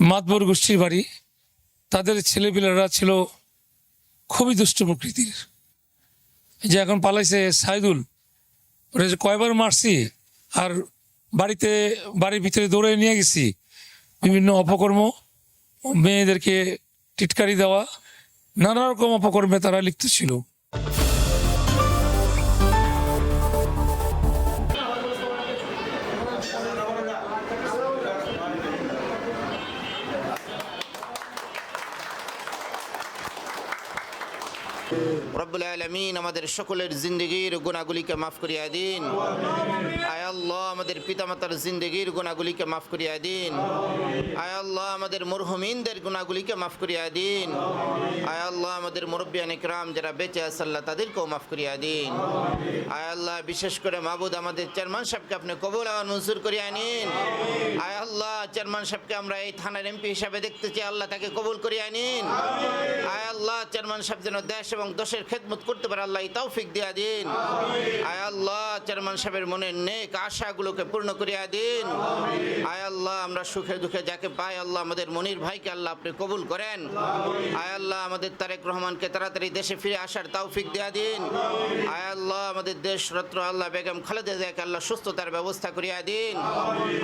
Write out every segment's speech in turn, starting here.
মাতবর গোষ্ঠীর বাড়ি। তাদের ছেলেপিলেরা ছিল খুবই দুষ্ট প্রকৃতির। যে এখন পালাইছে সাইদুল ওরা যে কয়বার মারছি আর বাড়িতে, বাড়ির ভিতরে দৌড়ে নিয়ে গেছি। বিভিন্ন অপকর্ম, মেয়েদেরকে টিটকারি দেওয়া, নানা রকম অপকর্মে তারা লিপ্ত ছিল। রব্বুল আলমিন আমাদের সকলের জিন্দগির গুণাগুলিকে মাফ করিয়া দিন। আল্লাহ, আমাদের পিতামাতার জিন্দগির গুণাগুলিকে মাফ করিয়া দিন। আয় আল্লাহ, আমাদের মরহুমিনদের গুণাগুলিকে মাফ করিয়া দিন। আয় আল্লাহ, আমাদের মুরব্বিয়ান ইকরাম যারা বেঁচে আছে, আল্লাহ তাদেরকেও মাফ করিয়া দিন। আয় আল্লাহ, বিশেষ করে মাহবুদ আমাদের চেয়ারম্যান সাহেবকে আপনি কবুল আর মঞ্জুর করিয়া নিন। আয় আল্লাহ, চেয়ারম্যান সাহেবকে আমরা এই থানার এমপি হিসাবে দেখতে চাই, আল্লাহ তাকে কবুল করিয়া নিন। আয় আল্লাহ, চেয়ারম্যান সাহেব যেন দেশ এবং দশের খেদমত করতে পারে, আল্লাহ তৌফিক দিয়া দিন। আয় আল্লাহ, চেয়ারম্যান সাহেবের মনে নেক আশাগুলোকে পূর্ণ করিয়া দিন। আয় আল্লাহ, আমরা সুখে দুঃখে যাকে পাই, আল্লাহ আমাদের মনির ভাইকে আল্লাহ আপনি কবুল করেন। আয় আল্লাহ, আমাদের তারেক রহমানকে তাড়াতাড়ি দেশে ফিরে আসার তৌফিক দেয়া দিন। আয় আল্লাহ, আমাদের দেশ রত্ন আল্লাহ বেগম খালেদা জিয়াকে আল্লাহ সুস্থতার ব্যবস্থা করিয়া দিন।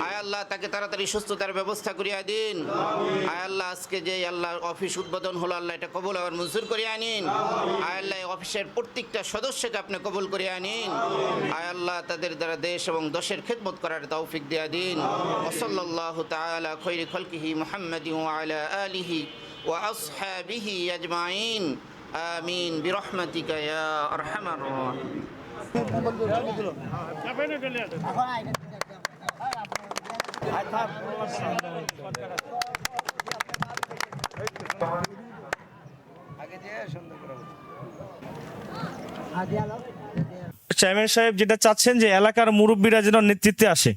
আয় আল্লাহ, তাকে তাড়াতাড়ি সুস্থতার ব্যবস্থা করিয়া দিন। আয় আল্লাহ, আজকে যে আল্লাহ অফিস উদ্বোধন হলো, আল্লাহ এটা কবুল আবার মঞ্জুর করিয়া নিন আয় আল্লাহ অফিসের প্রত্যেকটা সদস্যকে আপনি কবুল করিয়া নিন আয় আল্লাহ, তাদের দ্বারা দেশ এবং দশের খেদমত করার তৌফিক দেয়া দিন ওসল্লাহ তাআলা খৈরি খলকিহি মুহাম্মাদি ওয়া আলিহি ওয়া আসহাবিহি আজমাইন আমিন বিরহমাতিকা ইয়া আরহামার রাহিমিন চেয়ারম্যান সাহেব যেটা চাচ্ছেন যে এলাকার মুরব্বীরা যেন নেতৃত্বে আসে।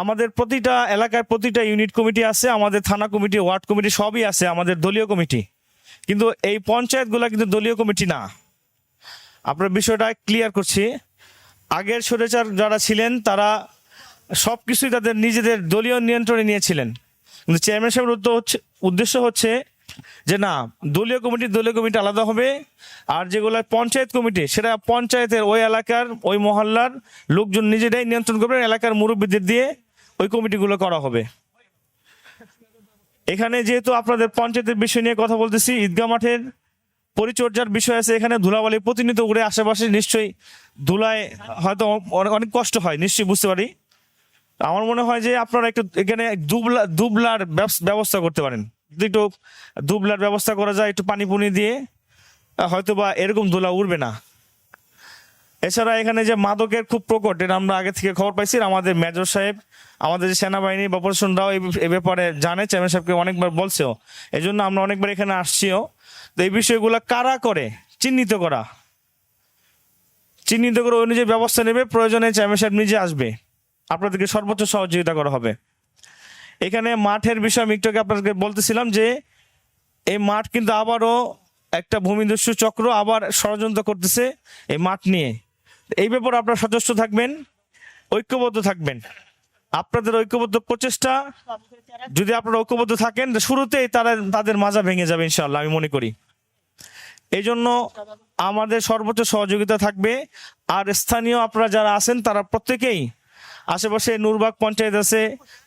আমাদের প্রতিটা এলাকার প্রতিটা ইউনিট কমিটি আছে, আমাদের থানা কমিটি, ওয়ার্ড কমিটি সবই আছে, আমাদের দলীয় কমিটি। কিন্তু এই পঞ্চায়েতগুলো কিন্তু দলীয় কমিটি না। আপনার বিষয়টা ক্লিয়ার করছি। আগের সরেচার যারা ছিলেন, তারা সব কিছুই তাদের নিজেদের দলীয় নিয়ন্ত্রণে নিয়েছিলেন। কিন্তু চেয়ারম্যান সাহেবের উদ্দেশ্য হচ্ছে যে না, দলীয় কমিটি দলীয় কমিটি আলাদা হবে। আর যেগুলো পঞ্চায়েত কমিটি, সেটা পঞ্চায়েতের ওই এলাকার, ওই মহল্লার লোকজন নিজেরাই নিয়ন্ত্রণ করবে, এলাকার মুরব্বীদের দিয়ে ওই কমিটিগুলো করা হবে। এখানে যেহেতু আপনাদের পঞ্চায়েতের বিষয় নিয়ে কথা বলতেছি ঈদগা মাঠের পরিচর্যার বিষয় আছে, এখানে ধুলাবালি প্রতিনিয়ত উড়ে আশেপাশে নিশ্চয়ই ধুলায় হয়তো অনেক কষ্ট হয়, নিশ্চয়ই বুঝতে পারি। আমার মনে হয় যে আপনারা একটু এখানে দুবলা, দুবলার ব্যবস- ব্যবস্থা করতে পারেন। একটু দুবলার ব্যবস্থা করা যায়, একটু পানি পুনি দিয়ে হয়তো বা এরকম ধুলা উঠবে না। এছাড়া এখানে যে মাদকের খুব প্রকট, এটা আমরা আগে থেকে খবর পাইছি আমাদের মেজর সাহেব, আমাদের যে সেনাবাহিনী বা প্রশাসনরাও এই ব্যাপারে জানে, চেয়ারম্যান সাহেবকে অনেকবার বলছেও। এই জন্য আমরা অনেকবার এখানে আসছিও। তো এই বিষয়গুলো কারা করে? চিহ্নিত করা। চিহ্নিত করে অনুযায়ী ব্যবস্থা নেবে, প্রয়োজনে চেয়ারম্যান সাহেব নিজে আসবে। আপনাদেরকে সর্বোচ্চ সহযোগিতা করা হবে। এখানে মাঠের বিষয় আমি একটু আগে আপনাদেরকে বলতেছিলাম যে এই মাঠ কিন্তু আবারও একটা ভূমিদস্যু চক্র আবার ষড়যন্ত্র করতেছে এই মাঠ নিয়ে। এই ব্যাপারে আপনারা সচেষ্ট থাকবেন, ঐক্যবদ্ধ থাকবেন। আপনাদের ঐক্যবদ্ধ প্রচেষ্টা, যদি আপনারা ঐক্যবদ্ধ থাকেন শুরুতেই তারা তাদের মাজা ভেঙে যাবে ইনশাল্লাহ আমি মনে করি। এই জন্য আমাদের সর্বোচ্চ সহযোগিতা থাকবে, আর স্থানীয় আপনারা যারা আছেন, তারা প্রত্যেকেই আশেপাশে নূরবাগ পঞ্চায়েত আছে,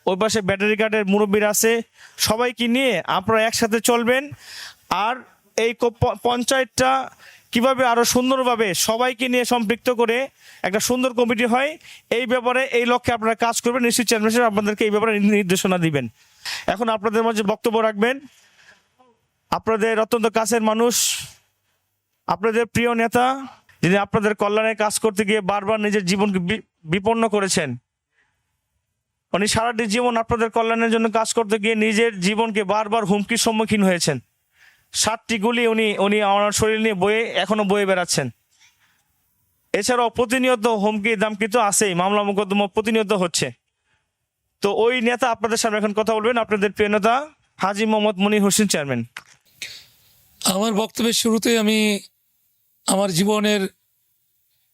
ওই পাশে ব্যাটারি কার্ডের মুরব্বীরা আছে। সবাইকে নিয়ে আপনারা একসাথে চলবেন। আর এই পঞ্চায়েতটা কীভাবে আরও সুন্দরভাবে সবাইকে নিয়ে সম্পৃক্ত করে একটা সুন্দর কমিটি হয়, এই ব্যাপারে, এই লক্ষ্যে আপনারা কাজ করবেন। নিশ্চয়ই চেয়ারম্যান সাহেব আপনাদেরকে এই ব্যাপারে নির্দেশনা দিবেন। এখন আপনাদের মাঝে বক্তব্য রাখবেন। আপনাদের অত্যন্ত কাছের মানুষ, আপনাদের প্রিয় নেতা, যিনি আপনাদের কল্যাণে কাজ করতে গিয়ে বারবার নিজের জীবনকে বিপন্ন করেছেন উনি সারাটি জীবন আপনাদের কল্যাণের জন্য কাজ করতে গিয়ে নিজের জীবনকে বারবার হুমকির সম্মুখীন হয়েছেন। সাতটি গুলি উনি উনি আমার শরীর নিয়ে বয়ে, এখনও বয়ে বেড়াচ্ছেন। এছাড়াও প্রতিনিয়ত হুমকি দামকি তো আছেই, মামলা মোকদ্দমা প্রতিনিয়ত হচ্ছে। তো ওই নেতা আপনাদের সামনে এখন কথা বলবেন। আপনাদের প্রিয় নেতা হাজি মোহাম্মদ মনির হোসেন চেয়ারম্যান। আমার বক্তব্যের শুরুতে আমি আমার জীবনের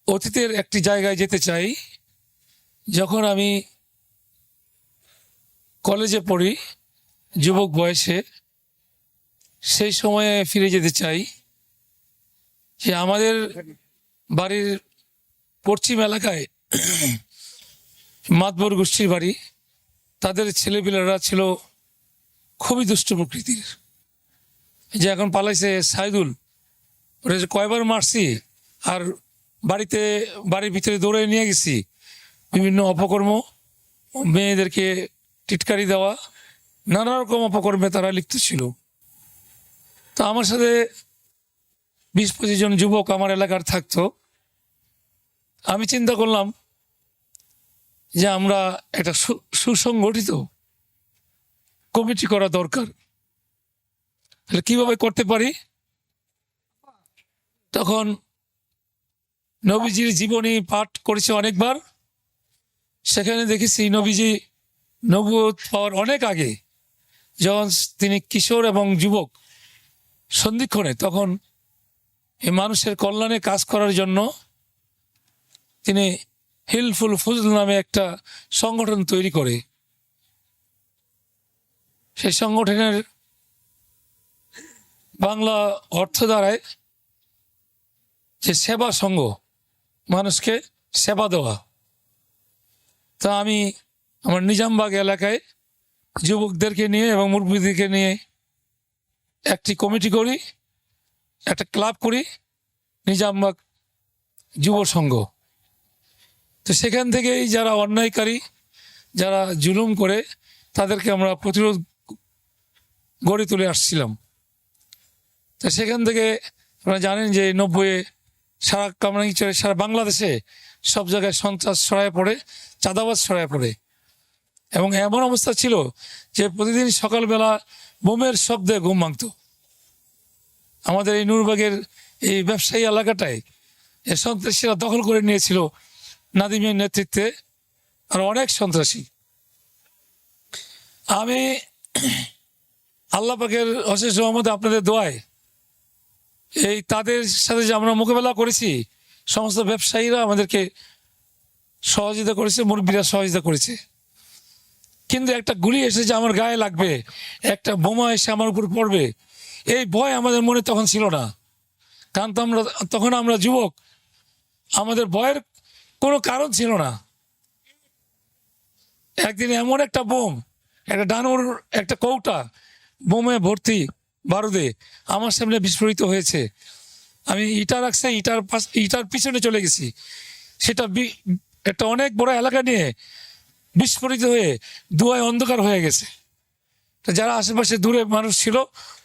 অতীতের একটি জায়গায় যেতে চাই। যখন আমি কলেজে পড়ি, যুবক বয়সে। সেই সময়ে ফিরে যেতে চাই যে আমাদের বাড়ির পশ্চিম এলাকায় মাতবর গোষ্ঠীর বাড়ি। তাদের ছেলেপিলেরা ছিল খুবই দুষ্ট প্রকৃতির। যে এখন পালাইছে সাইদুল যে কয়বার মারছি আর বাড়িতে, বাড়ির ভিতরে দৌড়ে নিয়ে গেছি। বিভিন্ন অপকর্ম, মেয়েদেরকে টিটকারি দেওয়া, নানা রকম অপকর্মে তারা লিপ্ত ছিল। তো আমার সাথে বিশ পঁচিশ জন যুবক আমার এলাকার থাকতো। আমি চিন্তা করলাম যে আমরা একটা সুসংগঠিত কমিটি করা দরকার। তাহলে কীভাবে করতে পারি? তখন নবীজির জীবনী পাঠ করেছে অনেকবার। সেখানে দেখেছি নবীজি নবুয়ত পাওয়ার অনেক আগে যখন তিনি কিশোর এবং যুবক সন্ধিক্ষণে তখন এই মানুষের কল্যাণে কাজ করার জন্য তিনি হিলফুল ফুজল নামে একটা সংগঠন তৈরি করে। সেই সংগঠনের বাংলা অর্থ দ্বারায় যে সেবা সংঘ, মানুষকে সেবা দেওয়া। তা আমি আমার নিজামবাগ এলাকায় যুবকদেরকে নিয়ে এবং মুরব্বীদেরকে নিয়ে একটি কমিটি করি, একটা ক্লাব করি, নিজামবাগ যুব সংঘ। তো সেখান থেকেই যারা অন্যায়কারী, যারা জুলুম করে, তাদেরকে আমরা প্রতিরোধ গড়ে তুলে আসছিলাম। তো সেখান থেকে আপনারা জানেন যে নব্বইয়ে সারা কামরাঙ্গিচরে সারা বাংলাদেশে সব জায়গায় সন্ত্রাস ছড়ায় পড়ে, চাঁদাবাজ ছড়ায় পড়ে। এবং এমন অবস্থা ছিল যে প্রতিদিন সকালবেলা বোমের শব্দে ঘুম ভাঙত। আমাদের এই নূরবাগের এই ব্যবসায়ী এলাকাটায় এই সন্ত্রাসীরা দখল করে নিয়েছিল নাদিমের নেতৃত্বে আর অনেক সন্ত্রাসী। আমি আল্লাহ পাকের অশেষ রহমত আপনাদের দোয়ায় এই তাদের সাথে যে আমরা মোকাবেলা করেছি, সমস্ত ব্যবসায়ীরা আমাদেরকে সহযোগিতা করেছে, মুরব্বীরা সহযোগিতা করেছে। কিন্তু একটা গুলি এসে যে আমার গায়ে লাগবে, একটা বোমা এসে আমার উপর পড়বে, এই ভয় আমাদের মনে তখন ছিল না। কারণ তো আমরা তখন আমরা যুবক, আমাদের ভয়ের কোনো কারণ ছিল না। একদিন এমন একটা বোম, একটা ডানোর একটা কৌটা বোমে ভর্তি বারুদে আমার সামনে বিস্ফোরিত হয়েছে। আমি ইটা রাখছে ইটার পাশ ইটার পিছনে চলে গেছি। সেটা একটা অনেক বড় এলাকা নিয়ে বিস্ফোরিত হয়ে দুয়ায় অন্ধকার হয়ে গেছে। তো যারা আশেপাশে দূরে মানুষ ছিল,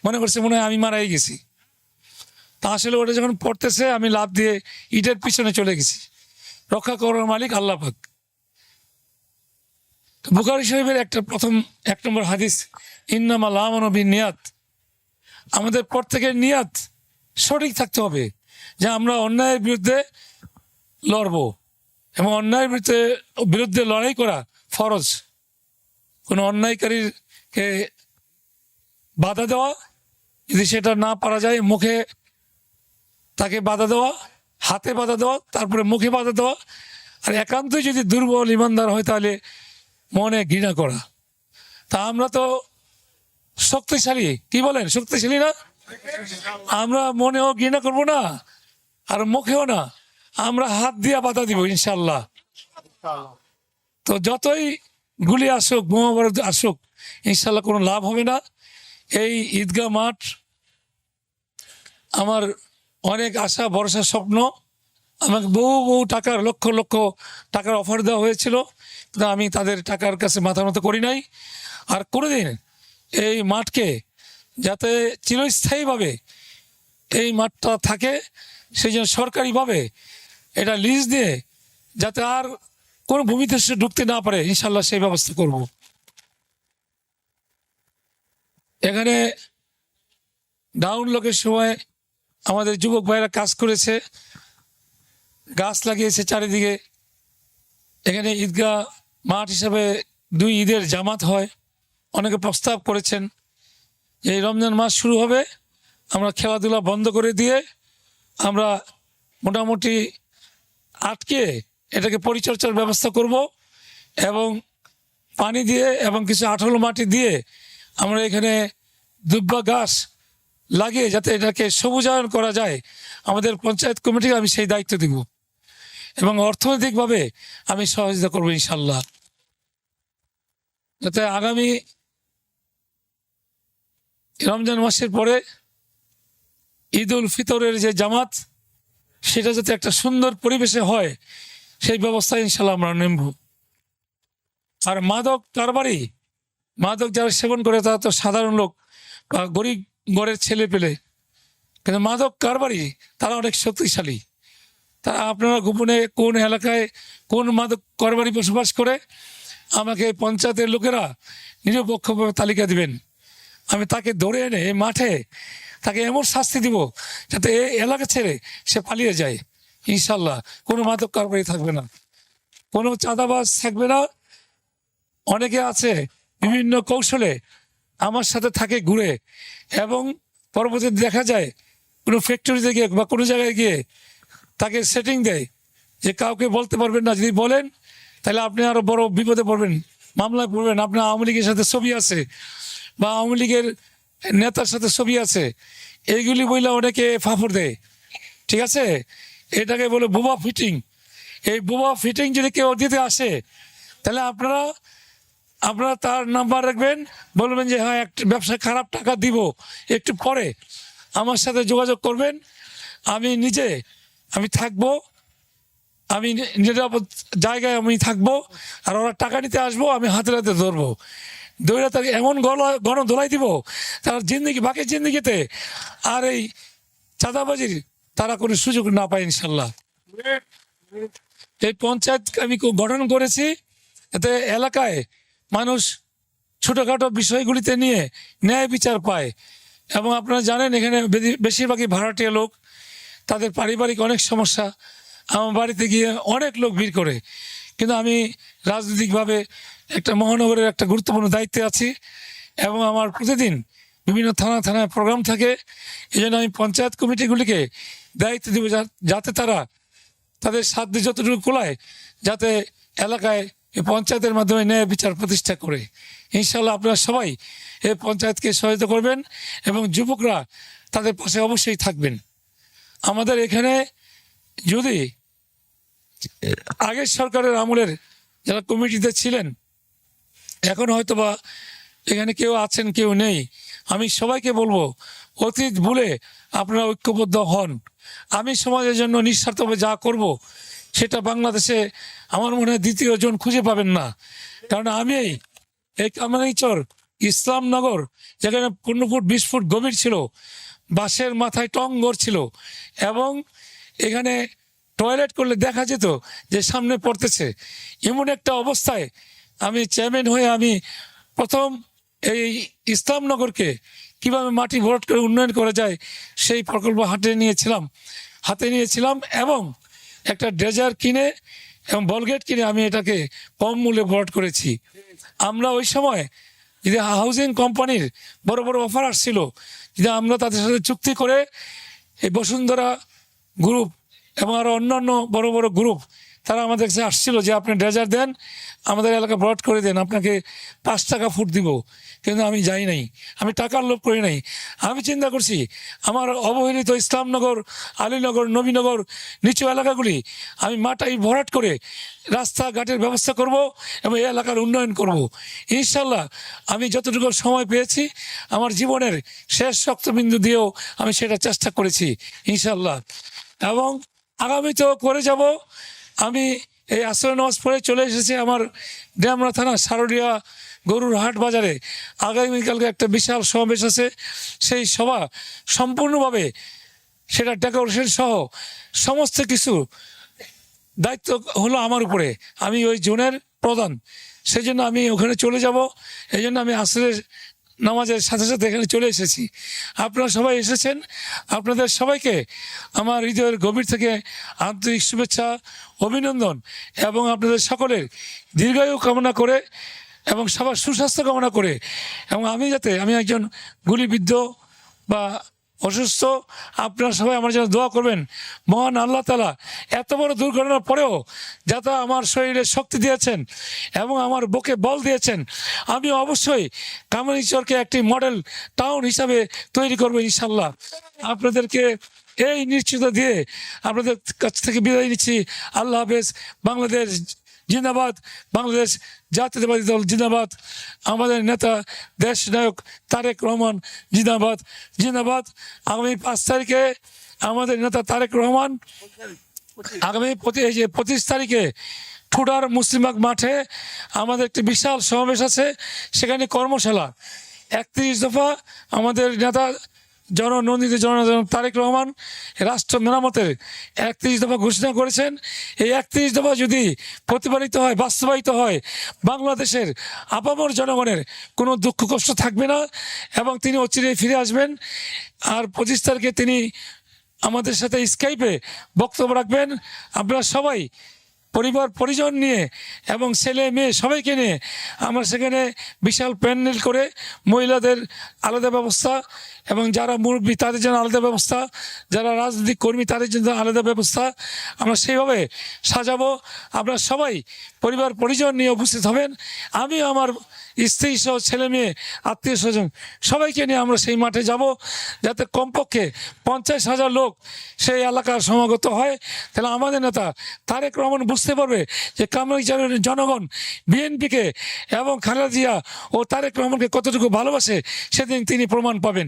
মনে করছে মনে হয় আমি মারাই গেছি। তা আসলে ওটা যখন পড়তেছে, আমি লাভ দিয়ে ইটের পিছনে চলে গেছি। রক্ষা করার মালিক আল্লাহ পাক। তো বুখারি শরীফের একটা প্রথম, এক নম্বর হাদিস, ইন্নামা লামানবিন নিয়াত আমাদের প্রত্যেকের নিয়াত সঠিক থাকতে হবে, যে আমরা অন্যায়ের বিরুদ্ধে লড়বো। এবং অন্যায়ের বিরুদ্ধে বিরুদ্ধে লড়াই করা ফরজ। কোনো অন্যায়কারীকে বাধা দেওয়া, যদি সেটা না পারা যায়, মুখে তাকে বাধা দেওয়া, হাতে বাধা দেওয়া, তারপরে মুখে বাধা দেওয়া, আর একান্তই যদি দুর্বল ইমানদার হয়, তাহলে মনে ঘৃণা করা। তা আমরা তো শক্তিশালী, কি বলেন? শক্তিশালী না? আমরা মনেও ঘৃণা করব না, আর মুখেও না। আমরা হাত দিয়া বাধা দিব ইনশাল্লাহ তো যতই গুলি আসুক, বোমা আসুক, ইনশাল্লাহ কোনো লাভ হবে না। এই ঈদগাহ মাঠ আমার অনেক আশা, ভরসা, স্বপ্ন। আমাকে বহু বহু টাকার, লক্ষ লক্ষ টাকার অফার দেওয়া হয়েছিল। কিন্তু আমি তাদের টাকার কাছে মাথা মতো করি নাই। আর কোনোদিন এই মাঠকে যাতে চিরস্থায়ীভাবে এই মাঠটা থাকে সেই জন্য সরকারিভাবে এটা লিজ দিয়ে যাতে আর কোনো ভূমিতে সে ঢুকতে না পারে ইনশাল্লাহ সেই ব্যবস্থা করব। এখানে ডাউন লোকের সময় আমাদের যুবক ভাইরা কাজ করেছে, গাছ লাগিয়েছে চারিদিকে। এখানে ঈদগাহ মাঠ হিসাবে দুই ঈদের জামাত হয়, অনেকে প্রস্তাব করেছেন এই রমজান মাস শুরু হবে, আমরা খেলাধুলা বন্ধ করে দিয়ে আমরা মোটামুটি আটকে এটাকে পরিচর্যার ব্যবস্থা করব এবং পানি দিয়ে এবং কিছু আঠালো মাটি দিয়ে আমরা এখানে দুব্বা গাছ লাগিয়ে যাতে এটাকে সবুজায়ন করা যায়, আমাদের পঞ্চায়েত কমিটিকে আমি সেই দায়িত্ব দিব এবং অর্থনৈতিকভাবে আমি সহযোগিতা করব ইনশাল্লাহ যাতে আগামী রমজান মাসের পরে ঈদ উল ফিতরের যে জামাত, সেটা যাতে একটা সুন্দর পরিবেশে হয় সেই ব্যবস্থা ইনশাল্লাহ আমরা নেব আর মাদক কারবারি মাদক যারা সেবন করে, তারা তো সাধারণ লোক বা গরিব ঘরের ছেলে পেলে। কিন্তু মাদক কারবারি তারা অনেক শক্তিশালী। তারা আপনারা গোপনে কোন এলাকায় কোন মাদক কারবারি বসবাস করে, আমাকে পঞ্চায়েতের লোকেরা নিরপেক্ষভাবে তালিকা দিবেন। আমি তাকে ধরে এনে, মাঠে তাকে এমন শাস্তি দিব যাতে এ এলাকা ছেড়ে সে পালিয়ে যায়। ইনশাল্লাহ, কোনো মাদক কারবারি থাকবে না। কোনো চাঁদাবাজ থাকবে না। অনেকে আছে বিভিন্ন কৌশলে আমার সাথে থাকে ঘুরে এবং পরবর্তীতে দেখা যায় কোনো ফ্যাক্টরিতে গিয়ে বা কোনো জায়গায় গিয়ে তাকে সেটিং দেয় যে কাউকে বলতে পারবেন না। যদি বলেন, তাহলে আপনি আরও বড় বিপদে পড়বেন, মামলায় পড়বেন। আপনার আওয়ামী লীগের সাথে ছবি আছে বা আওয়ামী লীগের নেতার সাথে ছবি আছে। এইগুলি বইলে অনেকে ফাফর দেয়। ঠিক আছে? এটাকে বলে বোবা ফিটিং। এই বোবা ফিটিং যদি কেউ দিতে আসে, তাহলে আপনারা আপনারা তার নাম্বার রাখবেন, বলবেন যে হ্যাঁ একটা ব্যবসা খারাপ টাকা দিব, একটু পরে আমার সাথে যোগাযোগ করবেন। আমি নিজে, আমি থাকব, আমি নিরাপদ জায়গায় আমি থাকব, আর ওরা টাকা নিতে আসব, আমি হাতে হাতে ধরবো। দৌড়ে তাকে এমন গল গণ ধোলাই দিব, তার জিন্দিগি, বাকি জিন্দিগিতে, আর এই চাঁদাবাজির তারা কোনো সুযোগ না পায় ইনশাল্লাহ। এই পঞ্চায়েত আমি গঠন করেছি, এতে এলাকায় মানুষ ছোটোখাটো বিষয়গুলিতে নিয়ে ন্যায় বিচার পায়। এবং আপনারা জানেন, এখানে বেশিরভাগই ভাড়াটিয়া লোক, তাদের পারিবারিক অনেক সমস্যা। আমার বাড়িতে গিয়ে অনেক লোক ভিড় করে। কিন্তু আমি রাজনৈতিকভাবে একটা মহানগরের একটা গুরুত্বপূর্ণ দায়িত্বে আছি। এবং আমার প্রতিদিন বিভিন্ন থানা থানায় প্রোগ্রাম থাকে। এই জন্য আমি পঞ্চায়েত কমিটিগুলিকে দায়িত্ব দেবো যাতে তারা তাদের সাধ্য যতটুকু কোলায়, যাতে এলাকায় এই পঞ্চায়েতের মাধ্যমে ন্যায় বিচার প্রতিষ্ঠা করে। ইনশাল্লাহ আপনারা সবাই এই পঞ্চায়েতকে সহায়তা করবেন এবং যুবকরা তাদের পাশে অবশ্যই থাকবেন। আমাদের এখানে যদি আগের সরকারের আমলের যারা কমিটিতে ছিলেন, এখন হয়তো বা এখানে কেউ আছেন, কেউ নেই, আমি সবাইকে বলব, অতীত ভুলে আপনারা ঐক্যবদ্ধ হন। আমি সমাজের জন্য নিঃস্বার্থভাবে যা করব, সেটা বাংলাদেশে আমার মনে হয় দ্বিতীয় জন খুঁজে পাবেন না। কারণ আমি এই কামানিচর ইসলামনগর, যেখানে পনেরো ফুট, বিশ ফুট গভীর ছিল বাসের মাথায় টঙ্গর ছিল এবং এখানে টয়লেট করলে দেখা যেত যে সামনে পড়তেছে। এমন একটা অবস্থায় আমি চেয়ারম্যান হয়ে আমি প্রথম এই ইসলামনগরকে কীভাবে মাটি ভরাট করে উন্নয়ন করা যায়, সেই প্রকল্প হাতে নিয়েছিলাম। হাতে নিয়েছিলাম এবং একটা ড্রেজার কিনে এবং বলগেট কিনে আমি এটাকে কম মূল্যে ভরাট করেছি। আমরা ওই সময় যদি হাউজিং কোম্পানির বড় বড় অফার আসছিল যদি আমরা তাদের সাথে চুক্তি করে এই বসুন্ধরা গ্রুপ এবং আরও অন্যান্য বড় বড় গ্রুপ তারা আমাদের কাছে আসছিল যে আপনি ড্রেজার দেন আমাদের এলাকা ব্রড করে দেন, আপনাকে পাঁচ টাকা ফুট দিব। কিন্তু আমি যাই নাই, আমি টাকার লোভ করি নাই। আমি চিন্তা করছি, আমার অবহেলিত ইসলামনগর, আলীনগর, নবীনগর নিচু এলাকাগুলি, আমি মাটাই ভরাট করে রাস্তাঘাটের ব্যবস্থা করব এবং এই এলাকার উন্নয়ন করব। ইনশাল্লাহ আমি যতটুকু সময় পেয়েছি, আমার জীবনের শেষ শক্তবিন্দু দিয়েও আমি সেটা চেষ্টা করেছি ইনশাল্লাহ এবং আগামীতেও করে যাব। আমি এই আশ্রয় নামাজ পড়ে চলে এসেছি আমার ড্যামরা থানা সারডিয়া গরুর হাট বাজারে। আগামীকালকে একটা বিশাল সমাবেশ আছে। সেই সভা সম্পূর্ণভাবে সেটা ডেকোরেশন সহ সমস্ত কিছু দায়িত্ব হলো আমার উপরে। আমি ওই জোনের প্রধান। সেই জন্য আমি ওখানে চলে যাব। এই জন্য আমি আসরের নামাজের সাথে সাথে এখানে চলে এসেছি। আপনারা সবাই এসেছেন। আপনাদের সবাইকে আমার হৃদয়ের গভীর থেকে আন্তরিক শুভেচ্ছা, অভিনন্দন এবং আপনাদের সকলের দীর্ঘায়ু কামনা করে এবং সবার সুস্বাস্থ্য কামনা করে। এবং আমি যাতে, আমি একজন গুলিবিদ্ধ বা অসুস্থ, আপনারা সবাই আমার জন্য দোয়া করবেন। মহান আল্লাহ তালা এত বড় দুর্ঘটনার পরেও যাতে আমার শরীরে শক্তি দিয়েছেন এবং আমার বুকে বল দিয়েছেন। আমি অবশ্যই কামারিচরকে একটি মডেল টাউন হিসাবে তৈরি করব ইনশাল্লাহ আপনাদেরকে এই নিশ্চিত দিয়ে আপনাদের কাছ থেকে বিদায় নিচ্ছি। আল্লাহ হাফেজ। বাংলাদেশ জিন্দাবাদ, বাংলাদেশ জাতীয়তাবাদী দল জিন্দাবাদ, আমাদের নেতা, দেশ নায়ক তারেক রহমান জিন্দাবাদ। জিন্দাবাদ, আগামী পাঁচ তারিখে আমাদের নেতা তারেক রহমান আগামী পঁচিশ তারিখে ঠুডার মুসলিমবাগ মাঠে আমাদের একটি বিশাল সমাবেশ আছে, সেখানে কর্মশালা। একত্রিশ দফা আমাদের নেতা জননন্দিত জনজন তারেক রহমান রাষ্ট্র মেরামতের একত্রিশ দফা ঘোষণা করেছেন। এই একত্রিশ দফা যদি প্রতিপালিত হয়, বাস্তবায়িত হয়, বাংলাদেশের আপামর জনগণের কোনো দুঃখ কষ্ট থাকবে না এবং তিনি অচিরে ফিরে আসবেন। আর পঁচিশ তারিখে তিনি আমাদের সাথে স্কাইপে বক্তব্য রাখবেন। আপনারা সবাই পরিবার, পরিজন নিয়ে এবং ছেলে, মেয়ে সবাইকে নিয়ে আমরা সেখানে বিশাল প্যান্ডেল করে মহিলাদের আলাদা ব্যবস্থা এবং যারা মুরব্বী তাদের জন্য আলাদা ব্যবস্থা, যারা রাজনৈতিক কর্মী তাদের জন্য আলাদা ব্যবস্থা। আমরা সেইভাবে সাজাবো। আমরা সবাই পরিবার, পরিজন নিয়ে উপস্থিত হবেন। আমি আমার স্ত্রী সহ ছেলে মেয়ে, আত্মীয় স্বজন সবাইকে নিয়ে আমরা সেই মাঠে যাব যাতে কমপক্ষে পঞ্চাশ হাজার লোক সেই এলাকার সমাগত হয়। তাহলে আমাদের নেতা তারেক রহমান বুঝতে পারবে যে কামরাইচারের জনগণ, বিএনপিকে এবং খালেদা জিয়া ও তারেক রহমানকে কতটুকু ভালোবাসে, সেদিন তিনি প্রমাণ পাবেন।